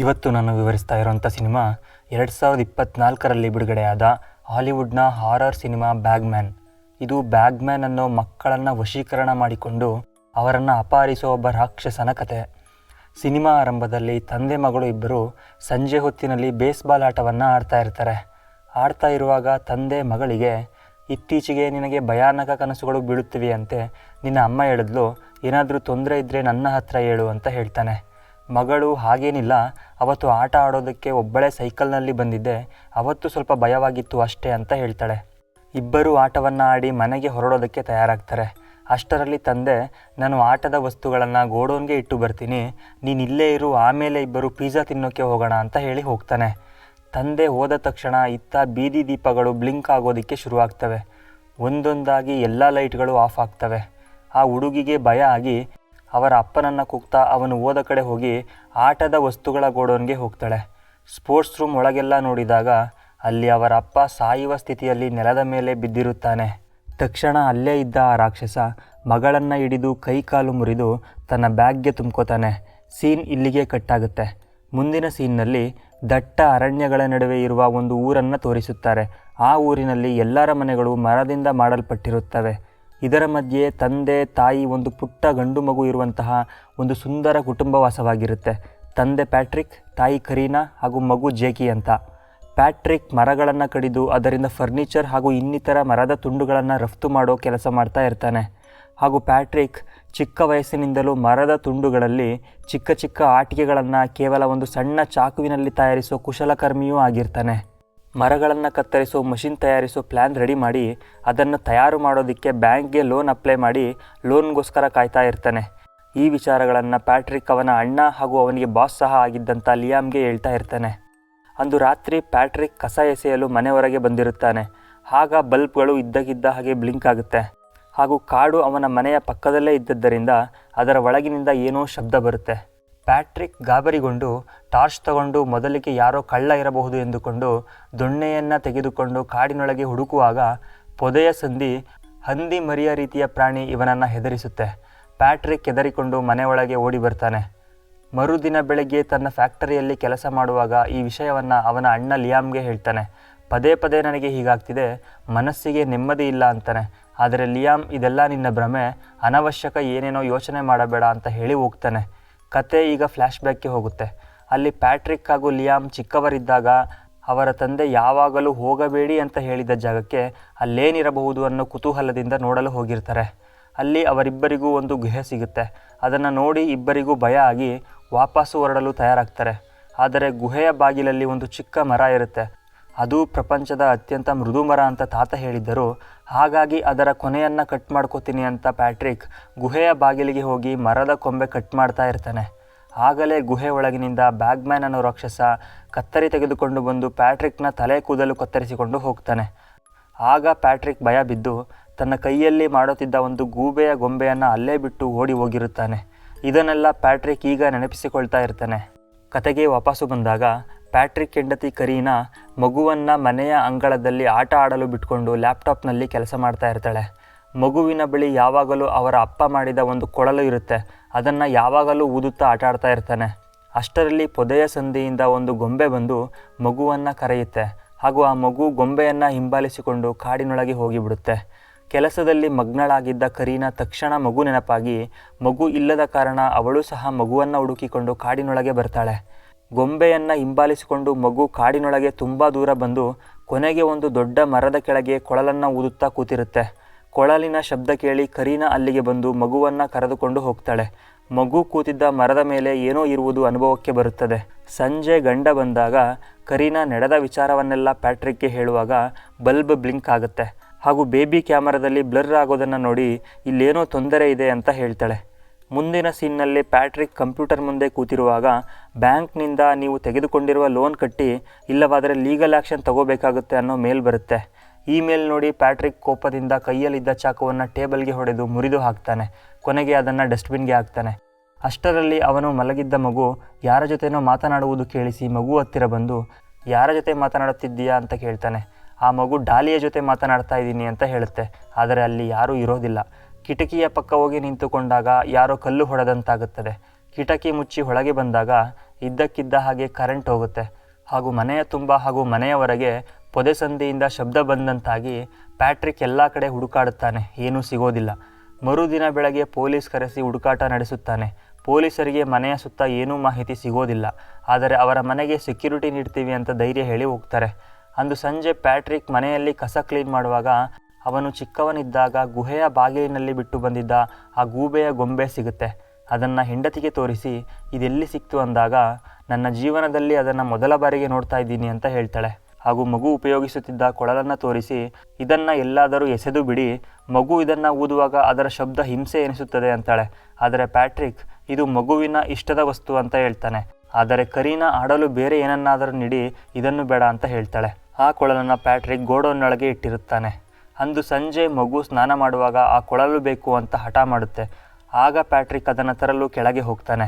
ಇವತ್ತು ನಾನು ವಿವರಿಸ್ತಾ ಇರೋಂಥ ಸಿನಿಮಾ ಎರಡು ಸಾವಿರದ ಇಪ್ಪತ್ತ್ನಾಲ್ಕರಲ್ಲಿ ಬಿಡುಗಡೆಯಾದ ಹಾಲಿವುಡ್ನ ಹಾರರ್ ಸಿನಿಮಾ ಬ್ಯಾಗ್ಮ್ಯಾನ್. ಇದು ಬ್ಯಾಗ್ಮ್ಯಾನ್ ಅನ್ನೋ ಮಕ್ಕಳನ್ನು ವಶೀಕರಣ ಮಾಡಿಕೊಂಡು ಅವರನ್ನು ಅಪಹರಿಸೋ ಒಬ್ಬ ರಾಕ್ಷಸನ ಕತೆ. ಸಿನಿಮಾ ಆರಂಭದಲ್ಲಿ ತಂದೆ ಮಗಳು ಇಬ್ಬರು ಸಂಜೆ ಹೊತ್ತಿನಲ್ಲಿ ಬೇಸ್ಬಾಲ್ ಆಟವನ್ನು ಆಡ್ತಾ ಇರ್ತಾರೆ. ಆಡ್ತಾ ಇರುವಾಗ ತಂದೆ ಮಗಳಿಗೆ, ಇತ್ತೀಚೆಗೆ ನಿನಗೆ ಭಯಾನಕ ಕನಸುಗಳು ಬೀಳುತ್ತಿವೆ ಅಂತೆ ನಿನ್ನ ಅಮ್ಮ ಹೇಳಿದ್ಲು, ಏನಾದರೂ ತೊಂದರೆ ಇದ್ದರೆ ನನ್ನ ಹತ್ರ ಹೇಳು ಅಂತ ಹೇಳ್ತಾನೆ. ಮಗಳು ಹಾಗೇನಿಲ್ಲ, ಅವತ್ತು ಆಟ ಆಡೋದಕ್ಕೆ ಒಬ್ಬಳೇ ಸೈಕಲ್ನಲ್ಲಿ ಬಂದಿದ್ದೆ, ಅವತ್ತು ಸ್ವಲ್ಪ ಭಯವಾಗಿತ್ತು ಅಷ್ಟೇ ಅಂತ ಹೇಳ್ತಾಳೆ. ಇಬ್ಬರು ಆಟವನ್ನು ಆಡಿ ಮನೆಗೆ ಹೊರಡೋದಕ್ಕೆ ತಯಾರಾಗ್ತಾರೆ. ಅಷ್ಟರಲ್ಲಿ ತಂದೆ, ನಾನು ಆಟದ ವಸ್ತುಗಳನ್ನು ಗೋಡೌನ್ಗೆ ಇಟ್ಟು ಬರ್ತೀನಿ, ನೀನು ಇಲ್ಲೇ ಇರು, ಆಮೇಲೆ ಇಬ್ಬರು ಪಿಜ್ಜಾ ತಿನ್ನೋಕ್ಕೆ ಹೋಗೋಣ ಅಂತ ಹೇಳಿ ಹೋಗ್ತಾನೆ. ತಂದೆ ಹೋದ ತಕ್ಷಣ ಇತ್ತ ಬೀದಿ ದೀಪಗಳು ಬ್ಲಿಂಕ್ ಆಗೋದಕ್ಕೆ ಶುರುವಾಗ್ತವೆ. ಒಂದೊಂದಾಗಿ ಎಲ್ಲ ಲೈಟ್ಗಳು ಆಫ್ ಆಗ್ತವೆ. ಆ ಹುಡುಗಿಗೆ ಭಯ ಆಗಿ ಅವರ ಅಪ್ಪನನ್ನು ಕೂಗ್ತಾ ಅವನು ಓದ ಕಡೆ ಹೋಗಿ ಆಟದ ವಸ್ತುಗಳ ಗೋಡೌನ್ಗೆ ಹೋಗ್ತಾಳೆ. ಸ್ಪೋರ್ಟ್ಸ್ ರೂಮ್ ಒಳಗೆಲ್ಲ ನೋಡಿದಾಗ ಅಲ್ಲಿ ಅವರ ಅಪ್ಪ ಸಾಯುವ ಸ್ಥಿತಿಯಲ್ಲಿ ನೆಲದ ಮೇಲೆ ಬಿದ್ದಿರುತ್ತಾನೆ. ತಕ್ಷಣ ಅಲ್ಲೇ ಇದ್ದ ಆ ರಾಕ್ಷಸ ಮಗಳನ್ನು ಹಿಡಿದು ಕೈ ಕಾಲು ಮುರಿದು ತನ್ನ ಬ್ಯಾಗ್ಗೆ ತುಂಬ್ಕೋತಾನೆ. ಸೀನ್ ಇಲ್ಲಿಗೆ ಕಟ್ಟಾಗುತ್ತೆ. ಮುಂದಿನ ಸೀನ್ನಲ್ಲಿ ದಟ್ಟ ಅರಣ್ಯಗಳ ನಡುವೆ ಇರುವ ಒಂದು ಊರನ್ನು ತೋರಿಸುತ್ತಾರೆ. ಆ ಊರಿನಲ್ಲಿ ಎಲ್ಲರ ಮನೆಗಳು ಮರದಿಂದ ಮಾಡಲ್ಪಟ್ಟಿರುತ್ತವೆ. ಇದರ ಮಧ್ಯೆ ತಂದೆ, ತಾಯಿ, ಒಂದು ಪುಟ್ಟ ಗಂಡು ಮಗು ಇರುವಂತಹ ಒಂದು ಸುಂದರ ಕುಟುಂಬ ವಾಸವಾಗಿರುತ್ತೆ ತಂದೆ ಪ್ಯಾಟ್ರಿಕ್, ತಾಯಿ ಕರೀನಾ ಹಾಗೂ ಮಗು ಜೇಕಿ ಅಂತ. ಪ್ಯಾಟ್ರಿಕ್ ಮರಗಳನ್ನು ಕಡಿದು ಅದರಿಂದ ಫರ್ನಿಚರ್ ಹಾಗೂ ಇನ್ನಿತರ ಮರದ ತುಂಡುಗಳನ್ನು ರಫ್ತು ಮಾಡೋ ಕೆಲಸ ಮಾಡ್ತಾ ಇರ್ತಾನೆ. ಹಾಗೂ ಪ್ಯಾಟ್ರಿಕ್ ಚಿಕ್ಕ ವಯಸ್ಸಿನಿಂದಲೂ ಮರದ ತುಂಡುಗಳಲ್ಲಿ ಚಿಕ್ಕ ಚಿಕ್ಕ ಆಟಿಕೆಗಳನ್ನು ಕೇವಲ ಒಂದು ಸಣ್ಣ ಚಾಕುವಿನಲ್ಲಿ ತಯಾರಿಸೋ ಕುಶಲಕರ್ಮಿಯೂ ಆಗಿರ್ತಾನೆ. ಮರಗಳನ್ನು ಕತ್ತರಿಸೋ, ಮಷಿನ್ ತಯಾರಿಸೋ ಪ್ಲ್ಯಾನ್ ರೆಡಿ ಮಾಡಿ ಅದನ್ನು ತಯಾರು ಮಾಡೋದಕ್ಕೆ ಬ್ಯಾಂಕ್ಗೆ ಲೋನ್ ಅಪ್ಲೈ ಮಾಡಿ ಲೋನ್ಗೋಸ್ಕರ ಕಾಯ್ತಾ ಇರ್ತಾನೆ. ಈ ವಿಚಾರಗಳನ್ನು ಪ್ಯಾಟ್ರಿಕ್ ಅವನ ಅಣ್ಣ ಹಾಗೂ ಅವನಿಗೆ ಬಾಸ್ ಸಹ ಆಗಿದ್ದಂಥ ಲಿಯಾಮ್ಗೆ ಹೇಳ್ತಾ ಇರ್ತಾನೆ. ಅಂದು ರಾತ್ರಿ ಪ್ಯಾಟ್ರಿಕ್ ಕಸ ಎಸೆಯಲು ಮನೆ ಹೊರಗೆ ಬಂದಿರುತ್ತಾನೆ. ಆಗ ಬಲ್ಬ್ಗಳು ಇದ್ದಕ್ಕಿದ್ದ ಹಾಗೆ ಬ್ಲಿಂಕ್ ಆಗುತ್ತೆ. ಹಾಗೂ ಕಾಡು ಅವನ ಮನೆಯ ಪಕ್ಕದಲ್ಲೇ ಇದ್ದದ್ದರಿಂದ ಅದರ ಒಳಗಿನಿಂದ ಏನೋ ಶಬ್ದ ಬರುತ್ತೆ. ಪ್ಯಾಟ್ರಿಕ್ ಗಾಬರಿಗೊಂಡು ಟಾರ್ಚ್ ತಗೊಂಡು ಮೊದಲಿಗೆ ಯಾರೋ ಕಳ್ಳ ಇರಬಹುದು ಎಂದುಕೊಂಡು ದೊಣ್ಣೆಯನ್ನು ತೆಗೆದುಕೊಂಡು ಕಾಡಿನೊಳಗೆ ಹುಡುಕುವಾಗ ಪೊದೆಯ ಸಂಧಿ ಹಂದಿ ಮರಿಯ ರೀತಿಯ ಪ್ರಾಣಿ ಇವನನ್ನು ಹೆದರಿಸುತ್ತೆ. ಪ್ಯಾಟ್ರಿಕ್ ಹೆದರಿಕೊಂಡು ಮನೆಯೊಳಗೆ ಓಡಿ ಬರ್ತಾನೆ. ಮರುದಿನ ಬೆಳಗ್ಗೆ ತನ್ನ ಫ್ಯಾಕ್ಟರಿಯಲ್ಲಿ ಕೆಲಸ ಮಾಡುವಾಗ ಈ ವಿಷಯವನ್ನು ಅವನ ಅಣ್ಣ ಲಿಯಾಮ್ಗೆ ಹೇಳ್ತಾನೆ. ಪದೇ ಪದೇ ನನಗೆ ಹೀಗಾಗ್ತಿದೆ. ಮನಸ್ಸಿಗೆ ನೆಮ್ಮದಿ ಇಲ್ಲ ಅಂತಾನೆ. ಆದರೆ ಲಿಯಾಮ್, ಇದೆಲ್ಲ ನಿನ್ನ ಭ್ರಮೆ. ಅನವಶ್ಯಕ ಏನೇನೋ ಯೋಚನೆ ಮಾಡಬೇಡ ಅಂತ ಹೇಳಿ ಹೋಗ್ತಾನೆ. ಕತೆ ಈಗ ಫ್ಲ್ಯಾಶ್ ಬ್ಯಾಕ್ಗೆ ಹೋಗುತ್ತೆ. ಅಲ್ಲಿ ಪ್ಯಾಟ್ರಿಕ್ ಹಾಗೂ ಲಿಯಾಮ್ ಚಿಕ್ಕವರಿದ್ದಾಗ ಅವರ ತಂದೆ ಯಾವಾಗಲೂ ಹೋಗಬೇಡಿ ಅಂತ ಹೇಳಿದ ಜಾಗಕ್ಕೆ ಅಲ್ಲೇನಿರಬಹುದು ಅನ್ನೋ ಕುತೂಹಲದಿಂದ ನೋಡಲು ಹೋಗಿರ್ತಾರೆ. ಅಲ್ಲಿ ಅವರಿಬ್ಬರಿಗೂ ಒಂದು ಗುಹೆ ಸಿಗುತ್ತೆ. ಅದನ್ನು ನೋಡಿ ಇಬ್ಬರಿಗೂ ಭಯ ಆಗಿ ವಾಪಸ್ಸು ಹೊರಡಲು ತಯಾರಾಗ್ತಾರೆ. ಆದರೆ ಗುಹೆಯ ಬಾಗಿಲಲ್ಲಿ ಒಂದು ಚಿಕ್ಕ ಮರ ಇರುತ್ತೆ. ಅದು ಪ್ರಪಂಚದ ಅತ್ಯಂತ ಮೃದು ಮರ ಅಂತ ತಾತ ಹೇಳಿದ್ದರು. ಹಾಗಾಗಿ ಅದರ ಕೊನೆಯನ್ನು ಕಟ್ ಮಾಡ್ಕೋತೀನಿ ಅಂತ ಪ್ಯಾಟ್ರಿಕ್ ಗುಹೆಯ ಬಾಗಿಲಿಗೆ ಹೋಗಿ ಮರದ ಕೊಂಬೆ ಕಟ್ ಮಾಡ್ತಾ ಇರ್ತಾನೆ. ಆಗಲೇ ಗುಹೆ ಒಳಗಿನಿಂದ ಬ್ಯಾಗ್ಮ್ಯಾನ್ ಅನ್ನೋ ರಾಕ್ಷಸ ಕತ್ತರಿ ತೆಗೆದುಕೊಂಡು ಬಂದು ಪ್ಯಾಟ್ರಿಕ್ನ ತಲೆ ಕೂದಲು ಕತ್ತರಿಸಿಕೊಂಡು ಹೋಗ್ತಾನೆ. ಆಗ ಪ್ಯಾಟ್ರಿಕ್ ಭಯ ಬಿದ್ದು ತನ್ನ ಕೈಯಲ್ಲಿ ಮಾಡುತ್ತಿದ್ದ ಒಂದು ಗೂಬೆಯ ಗೊಂಬೆಯನ್ನು ಅಲ್ಲೇ ಬಿಟ್ಟು ಓಡಿ ಹೋಗಿರುತ್ತಾನೆ. ಇದನ್ನೆಲ್ಲ ಪ್ಯಾಟ್ರಿಕ್ ಈಗ ನೆನಪಿಸಿಕೊಳ್ತಾ ಇರ್ತಾನೆ. ಕತೆಗೆ ವಾಪಸ್ಸು ಬಂದಾಗ ಪ್ಯಾಟ್ರಿಕ್ ಹೆಂಡತಿ ಕರೀನಾ ಮಗುವನ್ನು ಮನೆಯ ಅಂಗಳದಲ್ಲಿ ಆಟ ಆಡಲು ಬಿಟ್ಕೊಂಡು ಲ್ಯಾಪ್ಟಾಪ್ನಲ್ಲಿ ಕೆಲಸ ಮಾಡ್ತಾ ಇರ್ತಾಳೆ. ಮಗುವಿನ ಬಳಿ ಯಾವಾಗಲೂ ಅವರ ಅಪ್ಪ ಮಾಡಿದ ಒಂದು ಕೊಳಲು ಇರುತ್ತೆ. ಅದನ್ನು ಯಾವಾಗಲೂ ಊದುತ್ತಾ ಆಟ ಆಡ್ತಾ ಇರ್ತಾನೆ. ಅಷ್ಟರಲ್ಲಿ ಪೊದೆಯ ಸಂಧಿಯಿಂದ ಒಂದು ಗೊಂಬೆ ಬಂದು ಮಗುವನ್ನು ಕರೆಯುತ್ತೆ. ಹಾಗೂ ಆ ಮಗು ಗೊಂಬೆಯನ್ನು ಹಿಂಬಾಲಿಸಿಕೊಂಡು ಕಾಡಿನೊಳಗೆ ಹೋಗಿಬಿಡುತ್ತೆ. ಕೆಲಸದಲ್ಲಿ ಮಗ್ನಳಾಗಿದ್ದ ಕರೀನಾ ತಕ್ಷಣ ಮಗು ನೆನಪಾಗಿ ಮಗು ಇಲ್ಲದ ಕಾರಣ ಅವಳು ಸಹ ಮಗುವನ್ನು ಹುಡುಕಿಕೊಂಡು ಕಾಡಿನೊಳಗೆ ಬರ್ತಾಳೆ. ಗೊಂಬೆಯನ್ನು ಹಿಂಬಾಲಿಸಿಕೊಂಡು ಮಗು ಕಾಡಿನೊಳಗೆ ತುಂಬ ದೂರ ಬಂದು ಕೊನೆಗೆ ಒಂದು ದೊಡ್ಡ ಮರದ ಕೆಳಗೆ ಕೊಳಲನ್ನು ಊದುತ್ತಾ ಕೂತಿರುತ್ತೆ. ಕೊಳಲಿನ ಶಬ್ದ ಕೇಳಿ ಕರೀನಾ ಅಲ್ಲಿಗೆ ಬಂದು ಮಗುವನ್ನು ಕರೆದುಕೊಂಡು ಹೋಗ್ತಾಳೆ. ಮಗು ಕೂತಿದ್ದ ಮರದ ಮೇಲೆ ಏನೋ ಇರುವುದು ಅನುಭವಕ್ಕೆ ಬರುತ್ತದೆ. ಸಂಜೆ ಗಂಡ ಬಂದಾಗ ಕರೀನಾ ನಡೆದ ವಿಚಾರವನ್ನೆಲ್ಲ ಪ್ಯಾಟ್ರಿಕ್ಗೆ ಹೇಳುವಾಗ ಬಲ್ಬ್ ಬ್ಲಿಂಕ್ ಆಗುತ್ತೆ. ಹಾಗೂ ಬೇಬಿ ಕ್ಯಾಮರಾದಲ್ಲಿ ಬ್ಲರ್ ಆಗೋದನ್ನು ನೋಡಿ ಇಲ್ಲೇನೋ ತೊಂದರೆ ಇದೆ ಅಂತ ಹೇಳ್ತಾಳೆ. ಮುಂದಿನ ಸೀನ್ನಲ್ಲಿ ಪ್ಯಾಟ್ರಿಕ್ ಕಂಪ್ಯೂಟರ್ ಮುಂದೆ ಕೂತಿರುವಾಗ ಬ್ಯಾಂಕ್ನಿಂದ ನೀವು ತೆಗೆದುಕೊಂಡಿರುವ ಲೋನ್ ಕಟ್ಟಿ ಇಲ್ಲವಾದರೆ ಲೀಗಲ್ ಆ್ಯಕ್ಷನ್ ತಗೋಬೇಕಾಗುತ್ತೆ ಅನ್ನೋ ಮೇಲ್ ಬರುತ್ತೆ. ಈ ಮೇಲ್ ನೋಡಿ ಪ್ಯಾಟ್ರಿಕ್ ಕೋಪದಿಂದ ಕೈಯಲ್ಲಿದ್ದ ಚಾಕುವನ್ನು ಟೇಬಲ್ಗೆ ಹೊಡೆದು ಮುರಿದು ಹಾಕ್ತಾನೆ. ಕೊನೆಗೆ ಅದನ್ನು ಡಸ್ಟ್ಬಿನ್ಗೆ ಹಾಕ್ತಾನೆ. ಅಷ್ಟರಲ್ಲಿ ಅವನು ಮಲಗಿದ್ದ ಮಗು ಯಾರ ಜೊತೆನೋ ಮಾತನಾಡುವುದು ಕೇಳಿಸಿ ಮಗು ಹತ್ತಿರ ಬಂದು, ಯಾರ ಜೊತೆ ಮಾತನಾಡುತ್ತಿದ್ದೀಯಾ? ಅಂತ ಕೇಳ್ತಾನೆ. ಆ ಮಗು ಡಾಲಿಯ ಜೊತೆ ಮಾತನಾಡ್ತಾ ಇದ್ದೀನಿ ಅಂತ ಹೇಳುತ್ತೆ. ಆದರೆ ಅಲ್ಲಿ ಯಾರೂ ಇರೋದಿಲ್ಲ. ಕಿಟಕಿಯ ಪಕ್ಕ ಹೋಗಿ ನಿಂತುಕೊಂಡಾಗ ಯಾರೋ ಕಲ್ಲು ಹೊಡೆದಂತಾಗುತ್ತದೆ. ಕಿಟಕಿ ಮುಚ್ಚಿ ಒಳಗೆ ಬಂದಾಗ ಇದ್ದಕ್ಕಿದ್ದ ಹಾಗೆ ಕರೆಂಟ್ ಹೋಗುತ್ತೆ. ಹಾಗೂ ಮನೆಯ ತುಂಬ ಹಾಗೂ ಮನೆಯವರೆಗೆ ಪೊದೆ ಸಂದಿಯಿಂದ ಶಬ್ದ ಬಂದಂತಾಗಿ ಪ್ಯಾಟ್ರಿಕ್ ಎಲ್ಲ ಕಡೆ ಹುಡುಕಾಡುತ್ತಾನೆ. ಏನೂ ಸಿಗೋದಿಲ್ಲ. ಮರುದಿನ ಬೆಳಗ್ಗೆ ಪೊಲೀಸ್ ಕರೆಸಿ ಹುಡುಕಾಟ ನಡೆಸುತ್ತಾನೆ. ಪೊಲೀಸರಿಗೆ ಮನೆಯ ಸುತ್ತ ಏನೂ ಮಾಹಿತಿ ಸಿಗೋದಿಲ್ಲ. ಆದರೆ ಅವರ ಮನೆಗೆ ಸೆಕ್ಯೂರಿಟಿ ನೀಡ್ತೀವಿ ಅಂತ ಧೈರ್ಯ ಹೇಳಿ ಹೋಗ್ತಾರೆ. ಅಂದು ಸಂಜೆ ಪ್ಯಾಟ್ರಿಕ್ ಮನೆಯಲ್ಲಿ ಕಸ ಕ್ಲೀನ್ ಮಾಡುವಾಗ ಅವನು ಚಿಕ್ಕವನಿದ್ದಾಗ ಗುಹೆಯ ಬಾಗಿಲಿನಲ್ಲಿ ಬಿಟ್ಟು ಬಂದಿದ್ದ ಆ ಗೂಬೆಯ ಗೊಂಬೆ ಸಿಗುತ್ತೆ. ಅದನ್ನು ಹೆಂಡತಿಗೆ ತೋರಿಸಿ, ಇದೆಲ್ಲಿ ಸಿಕ್ತು? ಅಂದಾಗ, ನನ್ನ ಜೀವನದಲ್ಲಿ ಅದನ್ನು ಮೊದಲ ಬಾರಿಗೆ ನೋಡ್ತಾ ಇದ್ದೀನಿ ಅಂತ ಹೇಳ್ತಾಳೆ. ಹಾಗೂ ಮಗು ಉಪಯೋಗಿಸುತ್ತಿದ್ದ ಕೊಳಲನ್ನು ತೋರಿಸಿ, ಇದನ್ನು ಎಲ್ಲಾದರೂ ಎಸೆದು ಬಿಡಿ. ಮಗು ಇದನ್ನು ಊದುವಾಗ ಅದರ ಶಬ್ದ ಹಿಂಸೆ ಎನಿಸುತ್ತದೆ ಅಂತಾಳೆ. ಆದರೆ ಪ್ಯಾಟ್ರಿಕ್, ಇದು ಮಗುವಿನ ಇಷ್ಟದ ವಸ್ತು ಅಂತ ಹೇಳ್ತಾನೆ. ಆದರೆ ಕರೀನ ಆಡಲು ಬೇರೆ ಏನನ್ನಾದರೂ ನೀಡಿ, ಇದನ್ನು ಬೇಡ ಅಂತ ಹೇಳ್ತಾಳೆ. ಆ ಕೊಳಲನ್ನು ಪ್ಯಾಟ್ರಿಕ್ ಗೋಡೌನ್ನೊಳಗೆ ಇಟ್ಟಿರುತ್ತಾನೆ. ಅಂದು ಸಂಜೆ ಮಗು ಸ್ನಾನ ಮಾಡುವಾಗ ಆ ಕೊಳಲು ಬೇಕು ಅಂತ ಹಠ ಮಾಡುತ್ತೆ. ಆಗ ಪ್ಯಾಟ್ರಿಕ್ ಅದನ್ನು ತರಲು ಕೆಳಗೆ ಹೋಗ್ತಾನೆ.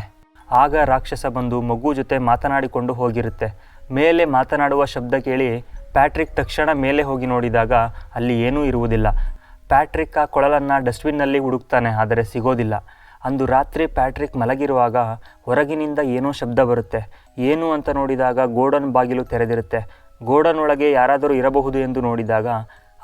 ಆಗ ರಾಕ್ಷಸ ಬಂದು ಮಗು ಜೊತೆ ಮಾತನಾಡಿಕೊಂಡು ಹೋಗಿರುತ್ತೆ. ಮೇಲೆ ಮಾತನಾಡುವ ಶಬ್ದ ಕೇಳಿ ಪ್ಯಾಟ್ರಿಕ್ ತಕ್ಷಣ ಮೇಲೆ ಹೋಗಿ ನೋಡಿದಾಗ ಅಲ್ಲಿ ಏನೂ ಇರುವುದಿಲ್ಲ. ಪ್ಯಾಟ್ರಿಕ್ ಆ ಕೊಳಲನ್ನು ಡಸ್ಟ್ಬಿನ್ನಲ್ಲಿ ಹುಡುಕ್ತಾನೆ, ಆದರೆ ಸಿಗೋದಿಲ್ಲ. ಅಂದು ರಾತ್ರಿ ಪ್ಯಾಟ್ರಿಕ್ ಮಲಗಿರುವಾಗ ಹೊರಗಿನಿಂದ ಏನೋ ಶಬ್ದ ಬರುತ್ತೆ. ಏನು ಅಂತ ನೋಡಿದಾಗ ಗೋಡನ್ ಬಾಗಿಲು ತೆರೆದಿರುತ್ತೆ. ಗೋಡನ್ ಒಳಗೆ ಯಾರಾದರೂ ಇರಬಹುದು ಎಂದು ನೋಡಿದಾಗ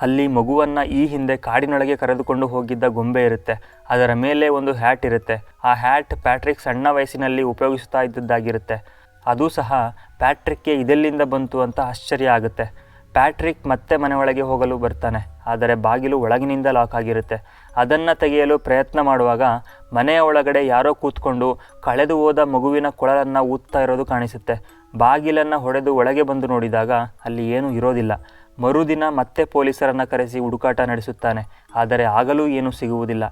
ಅಲ್ಲಿ ಮಗುವನ್ನು ಈ ಹಿಂದೆ ಕಾಡಿನೊಳಗೆ ಕರೆದುಕೊಂಡು ಹೋಗಿದ್ದ ಗೊಂಬೆ ಇರುತ್ತೆ. ಅದರ ಮೇಲೆ ಒಂದು ಹ್ಯಾಟ್ ಇರುತ್ತೆ. ಆ ಹ್ಯಾಟ್ ಪ್ಯಾಟ್ರಿಕ್ ಸಣ್ಣ ವಯಸ್ಸಿನಲ್ಲಿ ಉಪಯೋಗಿಸ್ತಾ ಇದ್ದದ್ದಾಗಿರುತ್ತೆ. ಅದು ಸಹ ಪ್ಯಾಟ್ರಿಕ್ಗೆ ಇದೆಲ್ಲಿಂದ ಬಂತು ಅಂತ ಆಶ್ಚರ್ಯ ಆಗುತ್ತೆ. ಪ್ಯಾಟ್ರಿಕ್ ಮತ್ತೆ ಮನೆ ಒಳಗೆ ಹೋಗಲು ಬರ್ತಾನೆ. ಆದರೆ ಬಾಗಿಲು ಒಳಗಿನಿಂದ ಲಾಕ್ ಆಗಿರುತ್ತೆ. ಅದನ್ನು ತೆಗೆಯಲು ಪ್ರಯತ್ನ ಮಾಡುವಾಗ ಮನೆಯ ಒಳಗಡೆ ಯಾರೋ ಕೂತ್ಕೊಂಡು ಕಳೆದು ಹೋದ ಮಗುವಿನ ಕೊಳಲನ್ನು ಊದ್ತಾ ಇರೋದು ಕಾಣಿಸುತ್ತೆ. ಬಾಗಿಲನ್ನು ಹೊಡೆದು ಒಳಗೆ ಬಂದು ನೋಡಿದಾಗ ಅಲ್ಲಿ ಏನೂ ಇರೋದಿಲ್ಲ. ಮರುದಿನ ಮತ್ತೆ ಪೊಲೀಸರನ್ನು ಕರೆಸಿ ಹುಡುಕಾಟ ನಡೆಸುತ್ತಾನೆ. ಆದರೆ ಆಗಲೂ ಏನೂ ಸಿಗುವುದಿಲ್ಲ.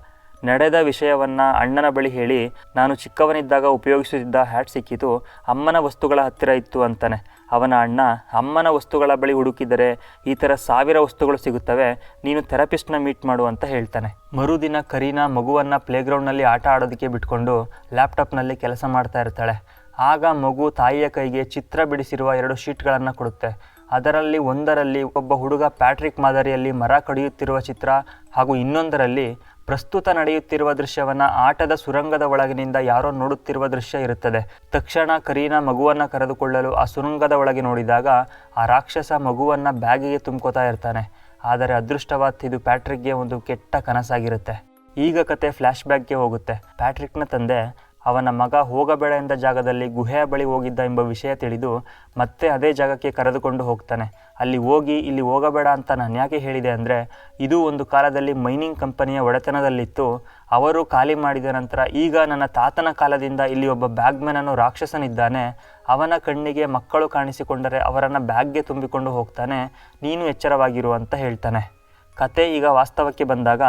ನಡೆದ ವಿಷಯವನ್ನು ಅಣ್ಣನ ಬಳಿ ಹೇಳಿ, ನಾನು ಚಿಕ್ಕವನಿದ್ದಾಗ ಉಪಯೋಗಿಸುತ್ತಿದ್ದ ಹ್ಯಾಟ್ ಸಿಕ್ಕಿತು, ಅಮ್ಮನ ವಸ್ತುಗಳ ಹತ್ತಿರ ಇತ್ತು ಅಂತಾನೆ. ಅವನ ಅಣ್ಣ, ಅಮ್ಮನ ವಸ್ತುಗಳ ಬಳಿ ಹುಡುಕಿದರೆ ಈ ಥರ ಸಾವಿರ ವಸ್ತುಗಳು ಸಿಗುತ್ತವೆ, ನೀನು ಥೆರಪಿಸ್ಟ್ನ ಮೀಟ್ ಮಾಡು ಅಂತ ಹೇಳ್ತಾನೆ. ಮರುದಿನ ಕರೀನಾ ಮಗುವನ್ನು ಪ್ಲೇಗ್ರೌಂಡ್ನಲ್ಲಿ ಆಟ ಆಡೋದಕ್ಕೆ ಬಿಟ್ಕೊಂಡು ಲ್ಯಾಪ್ಟಾಪ್ನಲ್ಲಿ ಕೆಲಸ ಮಾಡ್ತಾ ಇರ್ತಾಳೆ. ಆಗ ಮಗು ತಾಯಿಯ ಕೈಗೆ ಚಿತ್ರ ಬಿಡಿಸಿರುವ ಎರಡು ಶೀಟ್ಗಳನ್ನು ಕೊಡುತ್ತೆ. ಅದರಲ್ಲಿ ಒಂದರಲ್ಲಿ ಒಬ್ಬ ಹುಡುಗ ಪ್ಯಾಟ್ರಿಕ್ ಮಾದರಿಯಲ್ಲಿ ಮರ ಕಡಿಯುತ್ತಿರುವ ಚಿತ್ರ ಹಾಗೂ ಇನ್ನೊಂದರಲ್ಲಿ ಪ್ರಸ್ತುತ ನಡೆಯುತ್ತಿರುವ ದೃಶ್ಯವನ್ನು ಆಟದ ಸುರಂಗದ ಒಳಗಿನಿಂದ ಯಾರೋ ನೋಡುತ್ತಿರುವ ದೃಶ್ಯ ಇರುತ್ತದೆ. ತಕ್ಷಣ ಕರೀನಾ ಮಗುವನ್ನು ಕರೆದುಕೊಳ್ಳಲು ಆ ಸುರಂಗದ ಒಳಗೆ ನೋಡಿದಾಗ ಆ ರಾಕ್ಷಸ ಮಗುವನ್ನು ಬ್ಯಾಗಿಗೆ ತುಂಬ್ಕೋತಾ ಇರ್ತಾನೆ. ಆದರೆ ಅದೃಷ್ಟವಾತ್ ಇದು ಪ್ಯಾಟ್ರಿಕ್ಗೆ ಒಂದು ಕೆಟ್ಟ ಕನಸಾಗಿರುತ್ತೆ. ಈಗ ಕತೆ ಫ್ಲ್ಯಾಶ್ ಬ್ಯಾಕ್ಗೆ ಹೋಗುತ್ತೆ. ಪ್ಯಾಟ್ರಿಕ್ನ ತಂದೆ ಅವನ ಮಗ ಹೋಗಬೇಡ ಎಂದ ಜಾಗದಲ್ಲಿ ಗುಹೆಯ ಬಳಿ ಹೋಗಿದ್ದ ಎಂಬ ವಿಷಯ ತಿಳಿದು ಮತ್ತೆ ಅದೇ ಜಾಗಕ್ಕೆ ಕರೆದುಕೊಂಡು ಹೋಗ್ತಾನೆ. ಅಲ್ಲಿ ಹೋಗಿ ಇಲ್ಲಿ ಹೋಗಬೇಡ ಅಂತ ನಾನು ಯಾಕೆ ಹೇಳಿದೆ ಅಂದರೆ, ಇದು ಒಂದು ಕಾಲದಲ್ಲಿ ಮೈನಿಂಗ್ ಕಂಪನಿಯ ಒಡೆತನದಲ್ಲಿತ್ತು. ಅವರು ಖಾಲಿ ಮಾಡಿದ ನಂತರ ಈಗ ನನ್ನ ತಾತನ ಕಾಲದಿಂದ ಇಲ್ಲಿ ಒಬ್ಬ ಬ್ಯಾಗ್ಮನ್ ಅನ್ನೋ ರಾಕ್ಷಸನಿದ್ದಾನೆ. ಅವನ ಕಣ್ಣಿಗೆ ಮಕ್ಕಳು ಕಾಣಿಸಿಕೊಂಡರೆ ಅವರನ್ನು ಬ್ಯಾಗ್ಗೆ ತುಂಬಿಕೊಂಡು ಹೋಗ್ತಾನೆ. ನೀನು ಎಚ್ಚರವಾಗಿರು ಅಂತ ಹೇಳ್ತಾನೆ. ಕತೆ ಈಗ ವಾಸ್ತವಕ್ಕೆ ಬಂದಾಗ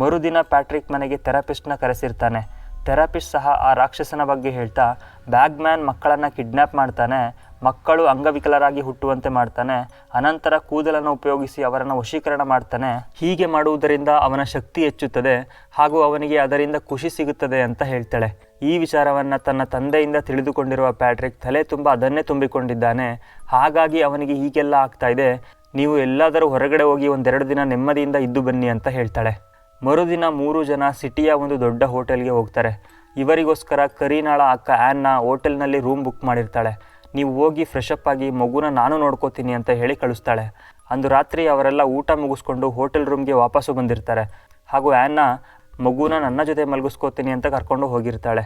ಮರುದಿನ ಪ್ಯಾಟ್ರಿಕ್ ಮನೆಗೆ ಥೆರಪಿಸ್ಟ್ನ ಕರೆಸಿರ್ತಾನೆ. ಥೆರಪಿಸ್ಟ್ ಸಹ ಆ ರಾಕ್ಷಸನ ಬಗ್ಗೆ ಹೇಳ್ತಾ ಬ್ಯಾಗ್ ಮ್ಯಾನ್ ಮಕ್ಕಳನ್ನು ಕಿಡ್ನ್ಯಾಪ್ ಮಾಡ್ತಾನೆ, ಮಕ್ಕಳು ಅಂಗವಿಕಲರಾಗಿ ಹುಟ್ಟುವಂತೆ ಮಾಡ್ತಾನೆ, ಅನಂತರ ಕೂದಲನ್ನು ಉಪಯೋಗಿಸಿ ಅವರನ್ನು ವಶೀಕರಣ ಮಾಡ್ತಾನೆ, ಹೀಗೆ ಮಾಡುವುದರಿಂದ ಅವನ ಶಕ್ತಿ ಹೆಚ್ಚುತ್ತದೆ ಹಾಗೂ ಅವನಿಗೆ ಅದರಿಂದ ಖುಷಿ ಸಿಗುತ್ತದೆ ಅಂತ ಹೇಳ್ತಾಳೆ. ಈ ವಿಚಾರವನ್ನು ತನ್ನ ತಂದೆಯಿಂದ ತಿಳಿದುಕೊಂಡಿರುವ ಪ್ಯಾಟ್ರಿಕ್ ತಲೆ ತುಂಬ ಅದನ್ನೇ ತುಂಬಿಕೊಂಡಿದ್ದಾನೆ. ಹಾಗಾಗಿ ಅವನಿಗೆ ಹೀಗೆಲ್ಲ ಆಗ್ತಾ ಇದೆ, ನೀವು ಎಲ್ಲಾದರೂ ಹೊರಗಡೆ ಹೋಗಿ ಒಂದೆರಡು ದಿನ ನೆಮ್ಮದಿಯಿಂದ ಇದ್ದು ಬನ್ನಿ ಅಂತ ಹೇಳ್ತಾಳೆ. ಮರುದಿನ ಮೂರು ಜನ ಸಿಟಿಯ ಒಂದು ದೊಡ್ಡ ಹೋಟೆಲ್ಗೆ ಹೋಗ್ತಾರೆ. ಇವರಿಗೋಸ್ಕರ ಕರೀನಾಳ ಅಕ್ಕ ಆ್ಯನ್ನ ಹೋಟೆಲ್ನಲ್ಲಿ ರೂಮ್ ಬುಕ್ ಮಾಡಿರ್ತಾಳೆ. ನೀವು ಹೋಗಿ ಫ್ರೆಶಪ್ ಆಗಿ ಮಗುನ ನಾನು ನೋಡ್ಕೋತೀನಿ ಅಂತ ಹೇಳಿ ಕಳಿಸ್ತಾಳೆ. ಅಂದು ರಾತ್ರಿ ಅವರೆಲ್ಲ ಊಟ ಮುಗಿಸ್ಕೊಂಡು ಹೋಟೆಲ್ ರೂಮ್ಗೆ ವಾಪಸ್ಸು ಬಂದಿರ್ತಾರೆ. ಹಾಗೂ ಆ್ಯನ್ನ ಮಗುನ ನನ್ನ ಜೊತೆ ಮಲಗಿಸ್ಕೋತೀನಿ ಅಂತ ಕರ್ಕೊಂಡು ಹೋಗಿರ್ತಾಳೆ.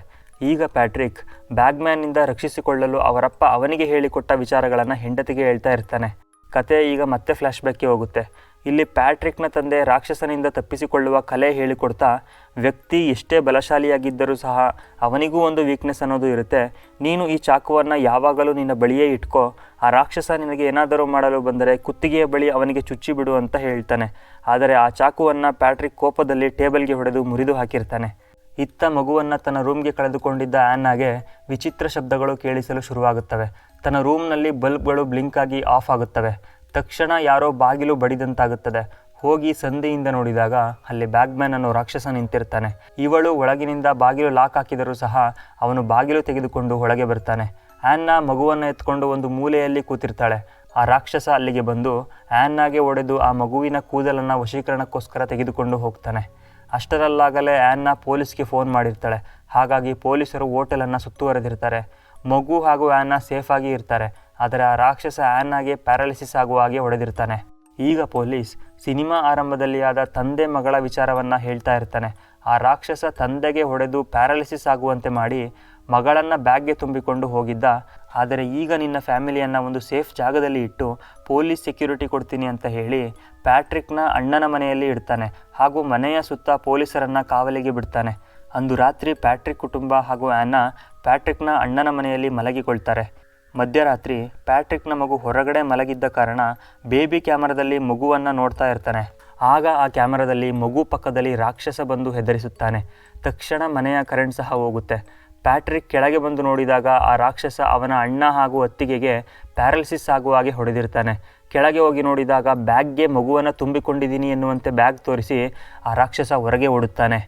ಈಗ ಪ್ಯಾಟ್ರಿಕ್ ಬ್ಯಾಗ್ ಬ್ಯಾಗ್ಮ್ಯಾನ್ನಿಂದ ರಕ್ಷಿಸಿಕೊಳ್ಳಲು ಅವರಪ್ಪ ಅವನಿಗೆ ಹೇಳಿಕೊಟ್ಟ ವಿಚಾರಗಳನ್ನು ಹೆಂಡತಿಗೆ ಹೇಳ್ತಾ ಇರ್ತಾನೆ. ಕತೆ ಈಗ ಮತ್ತೆ ಫ್ಲ್ಯಾಶ್ಬ್ಯಾಕ್ಗೆ ಹೋಗುತ್ತೆ. ಇಲ್ಲಿ ಪ್ಯಾಟ್ರಿಕ್ನ ತಂದೆ ರಾಕ್ಷಸನಿಂದ ತಪ್ಪಿಸಿಕೊಳ್ಳುವ ಕಲೆ ಹೇಳಿಕೊಡ್ತಾ ವ್ಯಕ್ತಿ ಎಷ್ಟೇ ಬಲಶಾಲಿಯಾಗಿದ್ದರೂ ಸಹ ಅವನಿಗೂ ಒಂದು ವೀಕ್ನೆಸ್ ಅನ್ನೋದು ಇರುತ್ತೆ. ನೀನು ಈ ಚಾಕುವನ್ನು ಯಾವಾಗಲೂ ನಿನ್ನ ಬಳಿಯೇ ಇಟ್ಕೋ. ಆ ರಾಕ್ಷಸ ನಿನಗೆ ಏನಾದರೂ ಮಾಡಲು ಬಂದರೆ ಕುತ್ತಿಗೆಯ ಬಳಿ ಅವನಿಗೆ ಚುಚ್ಚಿಬಿಡು ಅಂತ ಹೇಳ್ತಾನೆ. ಆದರೆ ಆ ಚಾಕುವನ್ನು ಪ್ಯಾಟ್ರಿಕ್ ಕೋಪದಲ್ಲಿ ಟೇಬಲ್ಗೆ ಹೊಡೆದು ಮುರಿದು ಹಾಕಿರ್ತಾನೆ. ಇತ್ತ ಮಗುವನ್ನು ತನ್ನ ರೂಮ್ಗೆ ಕಳೆದುಕೊಂಡಿದ್ದ ಆ್ಯನ್ನಾಗೆ ವಿಚಿತ್ರ ಶಬ್ದಗಳು ಕೇಳಿಸಲು ಶುರುವಾಗುತ್ತವೆ. ತನ್ನ ರೂಮ್ನಲ್ಲಿ ಬಲ್ಬ್ಗಳು ಬ್ಲಿಂಕ್ ಆಗಿ ಆಫ್ ಆಗುತ್ತವೆ. ತಕ್ಷಣ ಯಾರೋ ಬಾಗಿಲು ಬಡಿದಂತಾಗುತ್ತದೆ. ಹೋಗಿ ಸಂಧಿಯಿಂದ ನೋಡಿದಾಗ ಅಲ್ಲಿ ಬ್ಯಾಗ್ಮ್ಯಾನ್ ಅನ್ನೋ ರಾಕ್ಷಸ ನಿಂತಿರ್ತಾನೆ. ಇವಳು ಒಳಗಿನಿಂದ ಬಾಗಿಲು ಲಾಕ್ ಹಾಕಿದರೂ ಸಹ ಅವನು ಬಾಗಿಲು ತೆಗೆದುಕೊಂಡು ಒಳಗೆ ಬರ್ತಾನೆ. ಆ್ಯನ್ನ ಮಗುವನ್ನು ಎತ್ಕೊಂಡು ಒಂದು ಮೂಲೆಯಲ್ಲಿ ಕೂತಿರ್ತಾಳೆ. ಆ ರಾಕ್ಷಸ ಅಲ್ಲಿಗೆ ಬಂದು ಆ್ಯನ್ನಾಗೆ ಒಡೆದು ಆ ಮಗುವಿನ ಕೂದಲನ್ನು ವಶೀಕರಣಕ್ಕೋಸ್ಕರ ತೆಗೆದುಕೊಂಡು ಹೋಗ್ತಾನೆ. ಅಷ್ಟರಲ್ಲಾಗಲೇ ಆ್ಯನ್ನ ಪೊಲೀಸ್ಗೆ ಫೋನ್ ಮಾಡಿರ್ತಾಳೆ. ಹಾಗಾಗಿ ಪೊಲೀಸರು ಹೋಟೆಲನ್ನು ಸುತ್ತುವರೆದಿರ್ತಾರೆ. ಮಗು ಹಾಗೂ ಆ್ಯನ್ನ ಸೇಫಾಗಿ ಇರ್ತಾರೆ. ಆದರೆ ಆ ರಾಕ್ಷಸ ಆ್ಯನ್ನಾಗೆ ಪ್ಯಾರಾಲಿಸಿಸ್ ಆಗುವ ಹಾಗೆ ಹೊಡೆದಿರ್ತಾನೆ. ಈಗ ಪೊಲೀಸ್ ಸಿನಿಮಾ ಆರಂಭದಲ್ಲಿ ಆದ ತಂದೆ ಮಗಳ ವಿಚಾರವನ್ನು ಹೇಳ್ತಾ ಇರ್ತಾನೆ. ಆ ರಾಕ್ಷಸ ತಂದೆಗೆ ಹೊಡೆದು ಪ್ಯಾರಾಲಿಸಿಸ್ ಆಗುವಂತೆ ಮಾಡಿ ಮಗಳನ್ನು ಬ್ಯಾಗ್ಗೆ ತುಂಬಿಕೊಂಡು ಹೋಗಿದ್ದ. ಆದರೆ ಈಗ ನಿನ್ನ ಫ್ಯಾಮಿಲಿಯನ್ನು ಒಂದು ಸೇಫ್ ಜಾಗದಲ್ಲಿ ಇಟ್ಟು ಪೊಲೀಸ್ ಸೆಕ್ಯೂರಿಟಿ ಕೊಡ್ತೀನಿ ಅಂತ ಹೇಳಿ ಪ್ಯಾಟ್ರಿಕ್ನ ಅಣ್ಣನ ಮನೆಯಲ್ಲಿ ಇಡ್ತಾನೆ. ಹಾಗೂ ಮನೆಯ ಸುತ್ತ ಪೊಲೀಸರನ್ನು ಕಾವಲಿಗೆ ಬಿಡ್ತಾನೆ. ಅಂದು ರಾತ್ರಿ ಪ್ಯಾಟ್ರಿಕ್ ಕುಟುಂಬ ಹಾಗೂ ಆ್ಯನ್ನ ಪ್ಯಾಟ್ರಿಕ್ನ ಅಣ್ಣನ ಮನೆಯಲ್ಲಿ ಮಲಗಿಕೊಳ್ತಾರೆ. ಮಧ್ಯರಾತ್ರಿ ಪ್ಯಾಟ್ರಿಕ್ನ ಮಗು ಹೊರಗಡೆ ಮಲಗಿದ್ದ ಕಾರಣ ಬೇಬಿ ಕ್ಯಾಮರಾದಲ್ಲಿ ಮಗುವನ್ನು ನೋಡ್ತಾ ಇರ್ತಾನೆ. ಆಗ ಆ ಕ್ಯಾಮರಾದಲ್ಲಿ ಮಗು ಪಕ್ಕದಲ್ಲಿ ರಾಕ್ಷಸ ಬಂದು ಹೆದರಿಸುತ್ತಾನೆ. ತಕ್ಷಣ ಮನೆಯ ಕರೆಂಟ್ ಸಹ ಹೋಗುತ್ತೆ. ಪ್ಯಾಟ್ರಿಕ್ ಕೆಳಗೆ ಬಂದು ನೋಡಿದಾಗ ಆ ರಾಕ್ಷಸ ಅವನ ಅಣ್ಣ ಹಾಗೂ ಅತ್ತಿಗೆಗೆ ಪ್ಯಾರಲಿಸಿಸ್ ಆಗುವ ಹಾಗೆ ಹೊಡೆದಿರ್ತಾನೆ. ಕೆಳಗೆ ಹೋಗಿ ನೋಡಿದಾಗ ಬ್ಯಾಗ್ಗೆ ಮಗುವನ್ನು ತುಂಬಿಕೊಂಡಿದ್ದೀನಿ ಎನ್ನುವಂತೆ ಬ್ಯಾಗ್ ತೋರಿಸಿ ಆ ರಾಕ್ಷಸ ಹೊರಗೆ ಓಡುತ್ತಾನೆ.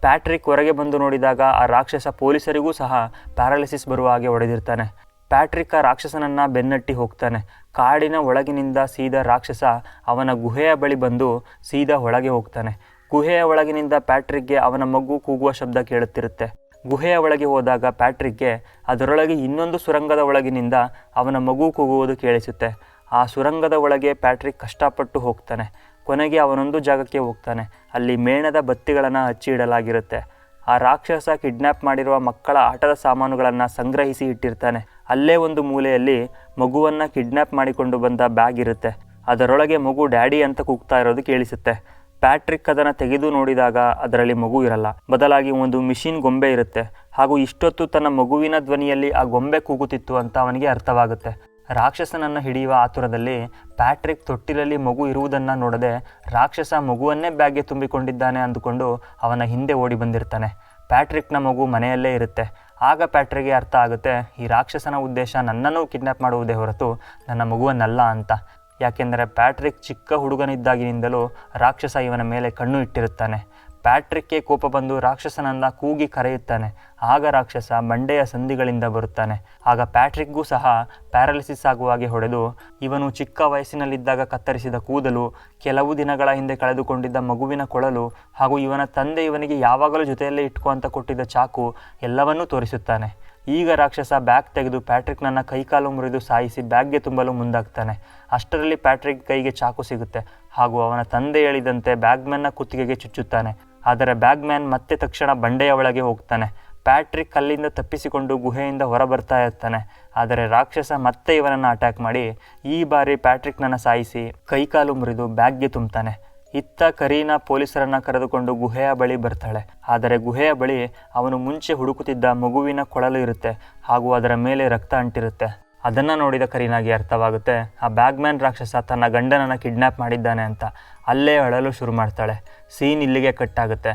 ಪ್ಯಾಟ್ರಿಕ್ ಹೊರಗೆ ಬಂದು ನೋಡಿದಾಗ ಆ ರಾಕ್ಷಸ ಪೊಲೀಸರಿಗೂ ಸಹ ಪ್ಯಾರಾಲಿಸಿಸ್ ಬರುವ ಹಾಗೆ ಹೊಡೆದಿರ್ತಾನೆ. ಪ್ಯಾಟ್ರಿಕ್ ಆ ರಾಕ್ಷಸನನ್ನು ಬೆನ್ನಟ್ಟಿ ಹೋಗ್ತಾನೆ. ಕಾಡಿನ ಒಳಗಿನಿಂದ ಸೀದಾ ರಾಕ್ಷಸ ಅವನ ಗುಹೆಯ ಬಳಿ ಬಂದು ಸೀದಾ ಒಳಗೆ ಹೋಗ್ತಾನೆ. ಗುಹೆಯ ಒಳಗಿನಿಂದ ಪ್ಯಾಟ್ರಿಕ್ಗೆ ಅವನ ಮಗು ಕೂಗುವ ಶಬ್ದ ಕೇಳುತ್ತಿರುತ್ತೆ. ಗುಹೆಯ ಒಳಗೆ ಹೋದಾಗ ಪ್ಯಾಟ್ರಿಕ್ಗೆ ಅದರೊಳಗೆ ಇನ್ನೊಂದು ಸುರಂಗದ ಒಳಗಿನಿಂದ ಅವನ ಮಗು ಕೂಗುವುದು ಕೇಳಿಸುತ್ತೆ. ಆ ಸುರಂಗದ ಒಳಗೆ ಪ್ಯಾಟ್ರಿಕ್ ಕಷ್ಟಪಟ್ಟು ಹೋಗ್ತಾನೆ. ಕೊನೆಗೆ ಅವನೊಂದು ಜಾಗಕ್ಕೆ ಹೋಗ್ತಾನೆ. ಅಲ್ಲಿ ಮೇಣದ ಬತ್ತಿಗಳನ್ನು ಹಚ್ಚಿ ಇಡಲಾಗಿರುತ್ತೆ. ಆ ರಾಕ್ಷಸ ಕಿಡ್ನ್ಯಾಪ್ ಮಾಡಿರುವ ಮಕ್ಕಳ ಆಟದ ಸಾಮಾನುಗಳನ್ನು ಸಂಗ್ರಹಿಸಿ ಇಟ್ಟಿರ್ತಾನೆ. ಅಲ್ಲೇ ಒಂದು ಮೂಲೆಯಲ್ಲಿ ಮಗುವನ್ನು ಕಿಡ್ನ್ಯಾಪ್ ಮಾಡಿಕೊಂಡು ಬಂದ ಬ್ಯಾಗ್ ಇರುತ್ತೆ. ಅದರೊಳಗೆ ಮಗು ಡ್ಯಾಡಿ ಅಂತ ಕೂಗ್ತಾ ಇರೋದು ಕೇಳಿಸುತ್ತೆ. ಪ್ಯಾಟ್ರಿಕ್ ಅದನ್ನು ತೆಗೆದು ನೋಡಿದಾಗ ಅದರಲ್ಲಿ ಮಗು ಇರಲ್ಲ. ಬದಲಾಗಿ ಒಂದು ಮಿಷಿನ್ ಗೊಂಬೆ ಇರುತ್ತೆ. ಹಾಗೂ ಇಷ್ಟೊತ್ತು ತನ್ನ ಮಗುವಿನ ಧ್ವನಿಯಲ್ಲಿ ಆ ಗೊಂಬೆ ಕೂಗುತ್ತಿತ್ತು ಅಂತ ಅವನಿಗೆ ಅರ್ಥವಾಗುತ್ತೆ. ರಾಕ್ಷಸನನ್ನು ಹಿಡಿಯುವ ಆತುರದಲ್ಲಿ ಪ್ಯಾಟ್ರಿಕ್ ತೊಟ್ಟಿಲಲ್ಲಿ ಮಗು ಇರುವುದನ್ನು ನೋಡದೆ ರಾಕ್ಷಸ ಮಗುವನ್ನೇ ಬ್ಯಾಗ್ಗೆ ತುಂಬಿಕೊಂಡಿದ್ದಾನೆ ಅಂದುಕೊಂಡು ಅವನ ಹಿಂದೆ ಓಡಿ ಬಂದಿರ್ತಾನೆ. ಪ್ಯಾಟ್ರಿಕ್ನ ಮಗು ಮನೆಯಲ್ಲೇ ಇರುತ್ತೆ. ಆಗ ಪ್ಯಾಟ್ರಿಗೆ ಅರ್ಥ ಆಗುತ್ತೆ, ಈ ರಾಕ್ಷಸನ ಉದ್ದೇಶ ನನ್ನನ್ನು ಕಿಡ್ನ್ಯಾಪ್ ಮಾಡುವುದೇ ಹೊರತು ನನ್ನ ಮಗುವನ್ನಲ್ಲ ಅಂತ. ಯಾಕೆಂದರೆ ಪ್ಯಾಟ್ರಿಕ್ ಚಿಕ್ಕ ಹುಡುಗನಿದ್ದಾಗಿನಿಂದಲೂ ರಾಕ್ಷಸ ಇವನ ಮೇಲೆ ಕಣ್ಣು ಇಟ್ಟಿರುತ್ತಾನೆ. ಪ್ಯಾಟ್ರಿಕ್ಗೆ ಕೋಪ ಬಂದು ರಾಕ್ಷಸನನ್ನ ಕೂಗಿ ಕರೆಯುತ್ತಾನೆ. ಆಗ ರಾಕ್ಷಸ ಮಂಡೆಯ ಸಂಧಿಗಳಿಂದ ಬರುತ್ತಾನೆ. ಆಗ ಪ್ಯಾಟ್ರಿಕ್ಗೂ ಸಹ ಪ್ಯಾರಾಲಿಸಿಸ್ ಆಗುವ ಹಾಗೆ ಹೊಡೆದು ಇವನು ಚಿಕ್ಕ ವಯಸ್ಸಿನಲ್ಲಿದ್ದಾಗ ಕತ್ತರಿಸಿದ ಕೂದಲು, ಕೆಲವು ದಿನಗಳ ಹಿಂದೆ ಕಳೆದುಕೊಂಡಿದ್ದ ಮಗುವಿನ ಕೊಳಲು ಹಾಗೂ ಇವನ ತಂದೆ ಇವನಿಗೆ ಯಾವಾಗಲೂ ಜೊತೆಯಲ್ಲೇ ಇಟ್ಕೋ ಅಂತ ಕೊಟ್ಟಿದ್ದ ಚಾಕು ಎಲ್ಲವನ್ನೂ ತೋರಿಸುತ್ತಾನೆ. ಈಗ ರಾಕ್ಷಸ ಬ್ಯಾಗ್ ತೆಗೆದು ಪ್ಯಾಟ್ರಿಕ್ನನ್ನು ಕೈಕಾಲು ಮುರಿದು ಸಾಯಿಸಿ ಬ್ಯಾಗ್ಗೆ ತುಂಬಲು ಮುಂದಾಗ್ತಾನೆ. ಅಷ್ಟರಲ್ಲಿ ಪ್ಯಾಟ್ರಿಕ್ ಕೈಗೆ ಚಾಕು ಸಿಗುತ್ತೆ ಹಾಗೂ ಅವನ ತಂದೆ ಹೇಳಿದಂತೆ ಬ್ಯಾಗ್ಮನ್ನ ಕುತ್ತಿಗೆಗೆ ಚುಚ್ಚುತ್ತಾನೆ. ಆದರೆ ಬ್ಯಾಗ್ಮ್ಯಾನ್ ಮತ್ತೆ ತಕ್ಷಣ ಬಂಡೆಯ ಒಳಗೆ ಹೋಗ್ತಾನೆ. ಪ್ಯಾಟ್ರಿಕ್ ಅಲ್ಲಿಂದ ತಪ್ಪಿಸಿಕೊಂಡು ಗುಹೆಯಿಂದ ಹೊರಬರ್ತಾ ಇರ್ತಾನೆ. ಆದರೆ ರಾಕ್ಷಸ ಮತ್ತೆ ಇವನನ್ನು ಅಟ್ಯಾಕ್ ಮಾಡಿ ಈ ಬಾರಿ ಪ್ಯಾಟ್ರಿಕ್ನನ್ನು ಸಾಯಿಸಿ ಕೈಕಾಲು ಮುರಿದು ಬ್ಯಾಗ್ಗೆ ತುಂಬ್ತಾನೆ. ಇತ್ತ ಕರೀನಾ ಪೊಲೀಸರನ್ನ ಕರೆದುಕೊಂಡು ಗುಹೆಯ ಬಳಿ ಬರ್ತಾಳೆ. ಆದರೆ ಗುಹೆಯ ಬಳಿ ಅವನು ಮುಂಚೆ ಹುಡುಕುತ್ತಿದ್ದ ಮಗುವಿನ ಕೊಳಲು ಇರುತ್ತೆ ಹಾಗೂ ಅದರ ಮೇಲೆ ರಕ್ತ ಅಂಟಿರುತ್ತೆ. ಅದನ್ನು ನೋಡಿದ ಕರೀನಾಗೆ ಅರ್ಥವಾಗುತ್ತೆ, ಆ ಬ್ಯಾಗ್ಮ್ಯಾನ್ ರಾಕ್ಷಸ ತನ್ನ ಗಂಡನನ್ನು ಕಿಡ್ನ್ಯಾಪ್ ಮಾಡಿದ್ದಾನೆ ಅಂತ. ಅಲ್ಲೇ ಅಳಲು ಶುರು ಮಾಡ್ತಾಳೆ. ಸೀನ್ ಇಲ್ಲಿಗೆ ಕಟ್ಟಾಗುತ್ತೆ.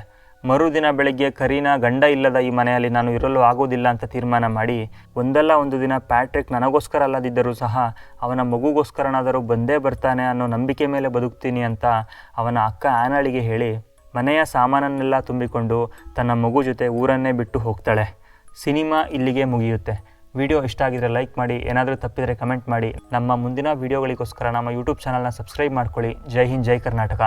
ಮರುದಿನ ಬೆಳಿಗ್ಗೆ ಕರೀನಾ, ಗಂಡ ಇಲ್ಲದ ಈ ಮನೆಯಲ್ಲಿ ನಾನು ಇರಲು ಆಗೋದಿಲ್ಲ ಅಂತ ತೀರ್ಮಾನ ಮಾಡಿ, ಒಂದಲ್ಲ ಒಂದು ದಿನ ಪ್ಯಾಟ್ರಿಕ್ ನನಗೋಸ್ಕರ ಅಲ್ಲದಿದ್ದರೂ ಸಹ ಅವನ ಮಗುಗೋಸ್ಕರನಾದರೂ ಬಂದೇ ಬರ್ತಾನೆ ಅನ್ನೋ ನಂಬಿಕೆ ಮೇಲೆ ಬದುಕ್ತೀನಿ ಅಂತ ಅವನ ಅಕ್ಕ ಆನಳಿಗೆ ಹೇಳಿ, ಮನೆಯ ಸಾಮಾನನ್ನೆಲ್ಲ ತುಂಬಿಕೊಂಡು ತನ್ನ ಮಗು ಜೊತೆ ಊರನ್ನೇ ಬಿಟ್ಟು ಹೋಗ್ತಾಳೆ. ಸಿನಿಮಾ ಇಲ್ಲಿಗೆ ಮುಗಿಯುತ್ತೆ. ವಿಡಿಯೋ ಇಷ್ಟ ಆಗಿದ್ರೆ ಲೈಕ್ ಮಾಡಿ, ಏನಾದರೂ ತಪ್ಪಿದರೆ ಕಮೆಂಟ್ ಮಾಡಿ. ನಮ್ಮ ಮುಂದಿನ ವಿಡಿಯೋಗಳಿಗೋಸ್ಕರ ನಮ್ಮ ಯೂಟ್ಯೂಬ್ ಚಾನಲ್ನ ಸಬ್ಸ್ಕ್ರೈಬ್ ಮಾಡ್ಕೊಳ್ಳಿ. ಜೈ ಹಿಂದ್, ಜೈ ಕರ್ನಾಟಕ.